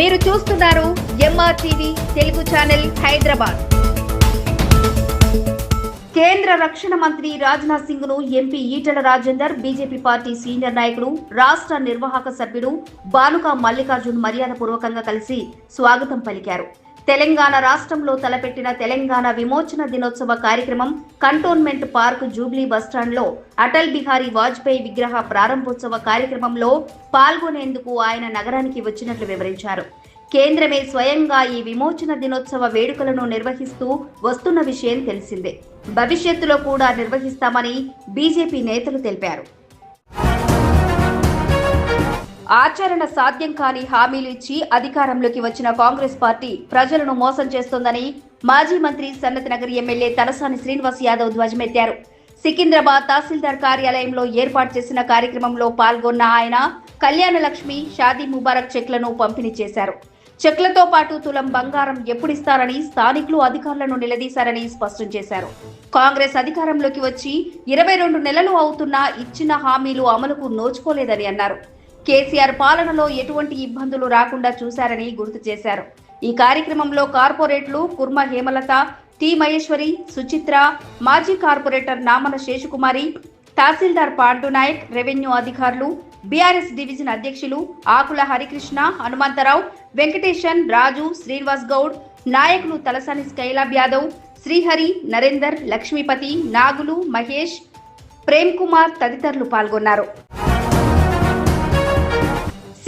మీరు చూస్తున్నారు MR TV Telugu channel Hyderabad. కేంద్ర రక్షణ మంత్రి Rajnath సింగ్ను MP Etela Rajender BJP party senior నాయకుడు రాష్ట్ర నిర్వాహక సభ్యుడు బానుక మల్లికార్జున్ మర్యాదపూర్వకంగా కలిసి స్వాగతం పలికారు. తెలంగాణ రాష్ట్రంలో తలపెట్టిన తెలంగాణ విమోచన దినోత్సవ కార్యక్రమం కంటోన్మెంట్ పార్క్ జూబ్లీ బస్టాండ్లో అటల్ బిహారీ వాజ్పేయి విగ్రహ ప్రారంభోత్సవ కార్యక్రమంలో పాల్గొనేందుకు ఆయన నగరానికి వచ్చినట్లు వివరించారు. కేంద్రమే స్వయంగా ఈ విమోచన దినోత్సవ వేడుకలను నిర్వహిస్తూ వస్తున్న విషయం తెలిసిందే. భవిష్యత్తులో కూడా నిర్వహిస్తామని బీజేపీ నేతలు తెలిపారు. ఆచరణ సాధ్యం కాని హామీలు ఇచ్చి అధికారంలోకి వచ్చిన కాంగ్రెస్ పార్టీ ప్రజలను మోసం చేస్తోందని మాజీ మంత్రి సన్నత్ నగర్ ఎమ్మెల్యే తలసాని శ్రీనివాస్ యాదవ్ ధ్వజమెత్తారు. సికింద్రాబాద్ తహసీల్దార్ కార్యాలయంలో ఏర్పాటు చేసిన కార్యక్రమంలో పాల్గొన్న ఆయన కళ్యాణ లక్ష్మి షాదీ ముబారక్ చెక్లను పంపిణీ చేశారు. చెక్లతో పాటు తులం బంగారం ఎప్పుడిస్తారని స్థానికులు అధికారులను నిలదీశారని స్పష్టం చేశారు. కాంగ్రెస్ అధికారంలోకి వచ్చి ఇరవై రెండు నెలలు అవుతున్నా ఇచ్చిన హామీలు అమలుకు నోచుకోలేదని అన్నారు. కేసీఆర్ పాలనలో ఎటువంటి ఇబ్బందులు రాకుండా చూశారని గుర్తు చేశారు. ఈ కార్యక్రమంలో కార్పొరేట్లు కుర్మ హేమలత టి మహేశ్వరి సుచిత్ర మాజీ కార్పొరేటర్ నామన శేషకుమారి తహసీల్దార్ పాండునాయక్ రెవెన్యూ అధికారులు బీఆర్ఎస్ డివిజన్ అధ్యక్షులు ఆకుల హరికృష్ణ హనుమంతరావు వెంకటేశన్ రాజు శ్రీనివాస్ గౌడ్ నాయకులు తలసాని స్కైలాబ్ యాదవ్ శ్రీహరి నరేందర్ లక్ష్మీపతి నాగులు మహేష్ ప్రేమ్ కుమార్ తదితరులు పాల్గొన్నారు.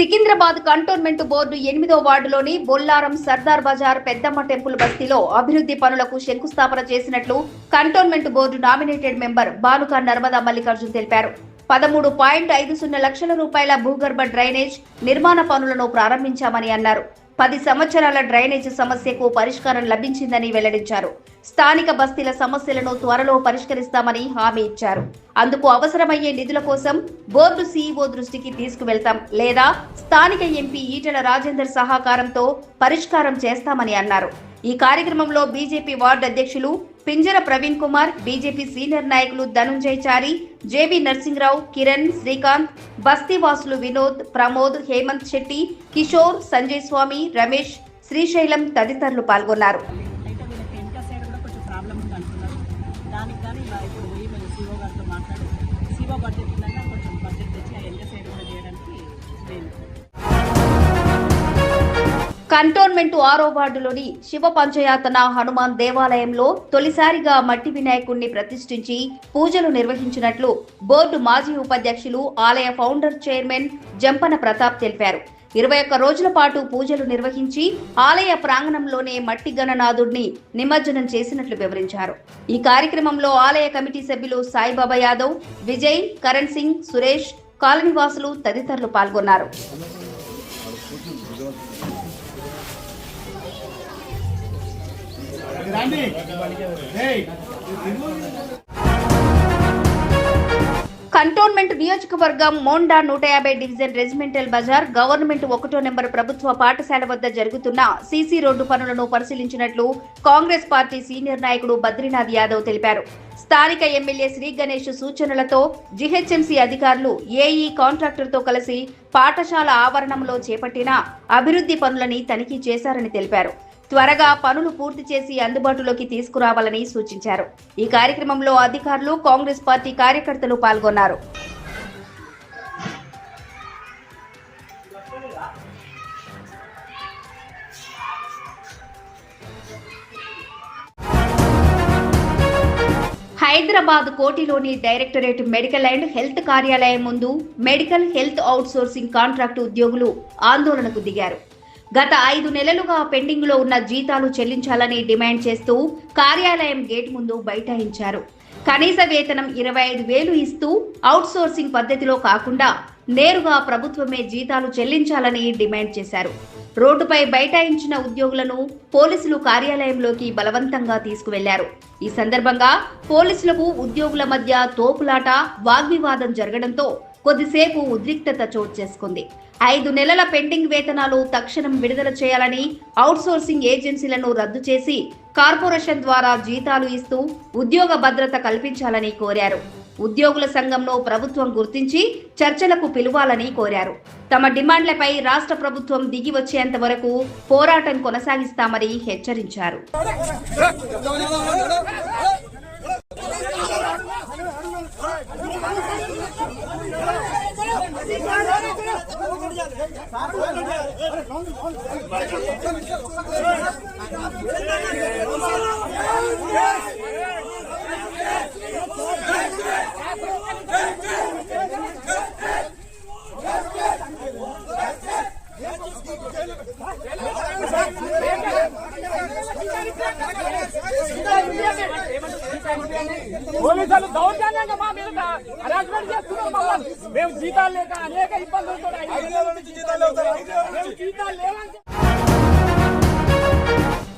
సికింద్రాబాద్ కంటోన్మెంట్ బోర్డు ఎనిమిదో వార్డులోని బొల్లారం సర్దార్ బజార్ పెద్దమ్మ టెంపుల్ బస్తీలో అభివృద్ధి పనులకు శంకుస్థాపన చేసినట్లు cantonment board nominated member Baluka Narmada Mallikarjun తెలిపారు. పదమూడు పాయింట్ ఐదు సున్నా లక్షల రూపాయల భూగర్భ డ్రైనేజ్ నిర్మాణ పనులను ప్రారంభించామని అన్నారు. పది సంవత్సరాల డ్రైనేజ్ సమస్యకు పరిష్కారం లభించిందని వెల్లడించారు. స్థానిక బస్తీల సమస్యలను త్వరలో పరిష్కరిస్తామని హామీ ఇచ్చారు. అందుకు అవసరమయ్యే నిధుల కోసం బోర్డు సీఈఓ దృష్టికి తీసుకువెళ్తాం లేదా స్థానిక ఎంపీ ఈటెల రాజేందర్ సహకారంతో పరిష్కారం చేస్తామని అన్నారు. ఈ కార్యక్రమంలో బీజేపీ వార్డు అధ్యక్షులు పింజర ప్రవీణ్ కుమార్ బీజేపీ సీనియర్ నాయకులు ధనుంజయ్ చారి జేబీ నరసింహరావు కిరణ్ శ్రీకాంత్ బస్తీవాసులు వినోద్ ప్రమోద్ హేమంత్ శెట్టి కిషోర్ సంజయ్ స్వామి రమేష్ శ్రీశైలం తదితరులు పాల్గొన్నారు. కొంచెం బడ్జెట్ తెచ్చి ఆ సైడ్ కూడా చేయడానికి కంటోన్మెంట్ ఆరో వార్డులోని శివ పంచయాతన హనుమాన్ దేవాలయంలో తొలిసారిగా మట్టి వినాయకుణ్ణి ప్రతిష్ఠించి పూజలు నిర్వహించినట్లు బోర్డు మాజీ ఉపాధ్యక్షులు ఆలయ ఫౌండర్ చైర్మన్ జంపన ప్రతాప్ తెలిపారు. ఇరవై ఒక్క రోజుల పాటు పూజలు నిర్వహించి ఆలయ ప్రాంగణంలోనే మట్టి గణనాథుడిని నిమజ్జనం చేసినట్లు వివరించారు. ఈ కార్యక్రమంలో ఆలయ కమిటీ సభ్యులు సాయిబాబా యాదవ్ విజయ్ కరణ్ సింగ్ సురేష్ కాలనీవాసులు తదితరులు పాల్గొన్నారు. కంటోన్మెంట్ నియోజకవర్గం మోండా నూట యాభై డివిజన్ రెజిమెంటల్ బజార్ గవర్నమెంట్ ఒకటో నెంబర్ ప్రభుత్వ పాఠశాల వద్ద జరుగుతున్న సీసీ రోడ్డు పనులను పరిశీలించినట్లు కాంగ్రెస్ పార్టీ సీనియర్ నాయకుడు బద్రీనాథ్ యాదవ్ తెలిపారు. స్థానిక ఎమ్మెల్యే శ్రీ గణేష్ సూచనలతో జీహెచ్ఎంసీ అధికారులు ఏఈ కాంట్రాక్టర్తో కలిసి పాఠశాల ఆవరణంలో చేపట్టిన అభివృద్ధి పనులని తనిఖీ చేశారని తెలిపారు. త్వరగా పనులు పూర్తి చేసి అందుబాటులోకి తీసుకురావాలని సూచించారు. ఈ కార్యక్రమంలో అధికారులు కాంగ్రెస్ పార్టీ కార్యకర్తలు పాల్గొన్నారు. హైదరాబాద్ కోటిలోని డైరెక్టరేట్ మెడికల్ అండ్ హెల్త్ కార్యాలయం ముందు మెడికల్ హెల్త్ అవుట్సోర్సింగ్ కాంట్రాక్టు ఉద్యోగులు ఆందోళనకు దిగారు. గత ఐదు నెలలుగా పెండింగ్లో ఉన్న జీతాలు చెల్లించాలని డిమాండ్ చేస్తూ కార్యాలయం గేట్ ముందు బైఠాయించారు. కనీస వేతనం ఇరవై ఐదు వేలు ఇస్తూ అవుట్సోర్సింగ్ పద్ధతిలో కాకుండా నేరుగా ప్రభుత్వమే జీతాలు చెల్లించాలని డిమాండ్ చేశారు. రోడ్డుపై బైఠాయించిన ఉద్యోగులను పోలీసులు కార్యాలయంలోకి బలవంతంగా తీసుకువెళ్ళారు. ఈ సందర్భంగా పోలీసులకు ఉద్యోగుల మధ్య తోపులాట వాగ్వివాదం జరగడంతో కొద్దిసేపు ఉద్రిక్తత చోటు చేసుకుంది. ఐదు నెలల పెండింగ్ వేతనాలు తక్షణం విడుదల చేయాలని అవుట్సోర్సింగ్ ఏజెన్సీలను రద్దు చేసి కార్పొరేషన్ ద్వారా జీతాలు ఇస్తూ ఉద్యోగ భద్రత కల్పించాలని కోరారు. ఉద్యోగుల సంఘంలో ప్రభుత్వం గుర్తించి చర్చలకు పిలువాలని కోరారు. తమ డిమాండ్లపై రాష్ట్ర ప్రభుత్వం దిగి వచ్చేంత వరకు పోరాటం కొనసాగిస్తామని హెచ్చరించారు. పోలీసులు మేము జీతాలు లేక అనేక ఇబ్బందులతో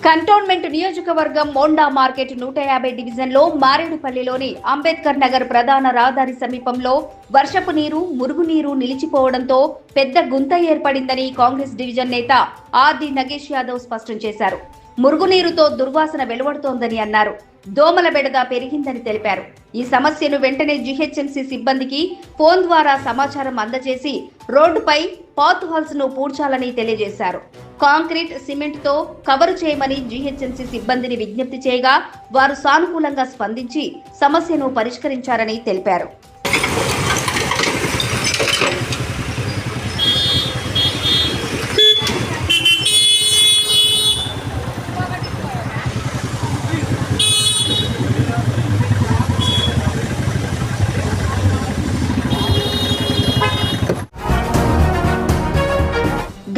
కంటోన్మెంట్ నియోజకవర్గం మోండా మార్కెట్ నూట యాభై డివిజన్లో మారేడుపల్లిలోని అంబేద్కర్ నగర్ ప్రధాన రహదారి సమీపంలో వర్షపు నీరు మురుగునీరు నిలిచిపోవడంతో పెద్ద గుంత ఏర్పడిందని కాంగ్రెస్ డివిజన్ నేత ఆర్డి నగేష్ యాదవ్ స్పష్టం చేశారు. మురుగునీరుతో దుర్వాసన వెలువడుతోందని అన్నారు. దోమల బెడద పెరిగిందని తెలిపారు. ఈ సమస్యను వెంటనే జీహెచ్ఎంసీ సిబ్బందికి ఫోన్ ద్వారా సమాచారం అందజేసి రోడ్డుపై పాత్ హాల్స్ను పూడ్చాలని తెలియజేశారు. కాంక్రీట్ సిమెంట్తో కవరు చేయమని జీహెచ్ఎంసీ సిబ్బందిని విజ్ఞప్తి చేయగా వారు సానుకూలంగా స్పందించి సమస్యను పరిష్కరించారని తెలిపారు.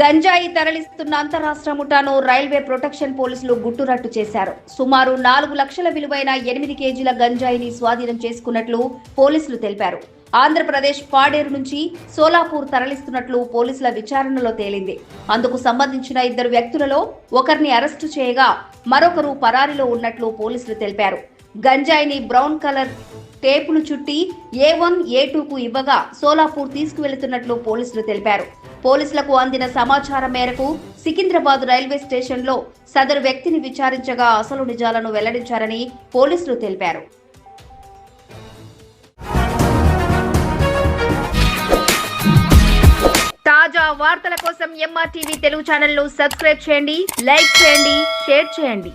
గంజాయి తరలిస్తున్న అంతరాష్ట్ర ముఠాను రైల్వే ప్రొటెక్షన్ పోలీసులు గుట్టురట్టు చేశారు. సుమారు నాలుగు లక్షల విలువైన ఎనిమిది కేజీల గంజాయిని స్వాధీనం చేసుకున్నట్లు పోలీసులు తెలిపారు. ఆంధ్రప్రదేశ్ పాడేరు నుంచి సోలాపూర్ తరలిస్తున్నట్లు పోలీసుల విచారణలో తేలింది. అందుకు సంబంధించిన ఇద్దరు వ్యక్తులలో ఒకరిని అరెస్టు చేయగా మరొకరు పరారీలో ఉన్నట్లు పోలీసులు తెలిపారు. గంజాయిని బ్రౌన్ కలర్ టేపులు చుట్టి ఏ వన్ ఏ టూకు ఇవ్వగా సోలాపూర్ తీసుకువెళుతున్నట్లు పోలీసులు తెలిపారు. పోలీసులకు అందిన సమాచారం మేరకు సికింద్రాబాద్ రైల్వే స్టేషన్లో సదరు వ్యక్తిని విచారించగా అసలు నిజాలను వెల్లడించారని పోలీసులు తెలిపారు. తాజా వార్తల కోసం ఎంఆర్టీవీ తెలుగు ఛానల్ను సబ్స్క్రైబ్ చేయండి లైక్ చేయండి షేర్ చేయండి.